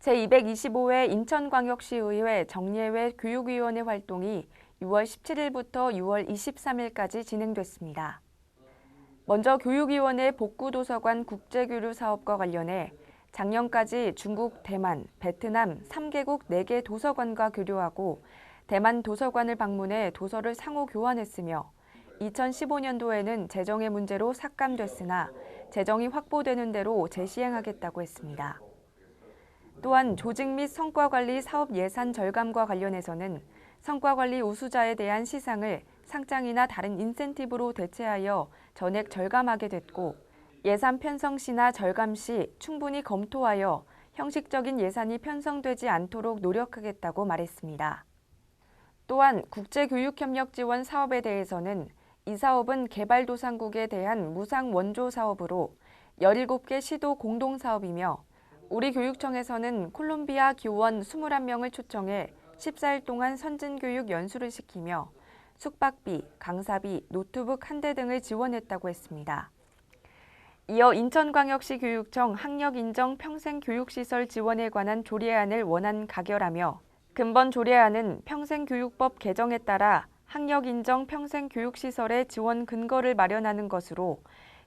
제225회 인천광역시의회 정례회 교육위원회 활동이 6월 17일부터 6월 23일까지 진행됐습니다. 먼저 교육위원회 복구도서관 국제교류 사업과 관련해 작년까지 중국, 대만, 베트남 3개국 4개 도서관과 교류하고 대만 도서관을 방문해 도서를 상호 교환했으며 2015년도에는 재정의 문제로 삭감됐으나 재정이 확보되는 대로 재시행하겠다고 했습니다. 또한 조직 및 성과관리 사업 예산 절감과 관련해서는 성과관리 우수자에 대한 시상을 상장이나 다른 인센티브로 대체하여 전액 절감하게 됐고 예산 편성 시나 절감 시 충분히 검토하여 형식적인 예산이 편성되지 않도록 노력하겠다고 말했습니다. 또한 국제교육협력 지원 사업에 대해서는 이 사업은 개발도상국에 대한 무상 원조 사업으로 17개 시도 공동사업이며 우리 교육청에서는 콜롬비아 교원 21명을 초청해 14일 동안 선진교육 연수를 시키며 숙박비, 강사비, 노트북 한 대 등을 지원했다고 했습니다. 이어 인천광역시 교육청 학력인정 평생교육시설 지원에 관한 조례안을 원안 가결하며 근본 조례안은 평생교육법 개정에 따라 학력인정 평생교육시설의 지원 근거를 마련하는 것으로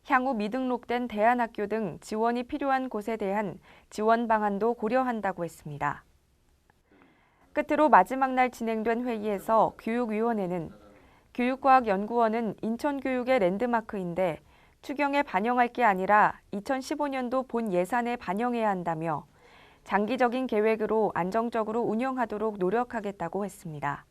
향후 미등록된 대안학교 등 지원이 필요한 곳에 대한 지원 방안도 고려한다고 했습니다. 끝으로 마지막 날 진행된 회의에서 교육위원회는 교육과학연구원은 인천교육의 랜드마크인데 추경에 반영할 게 아니라 2015년도 본 예산에 반영해야 한다며 장기적인 계획으로 안정적으로 운영하도록 노력하겠다고 했습니다.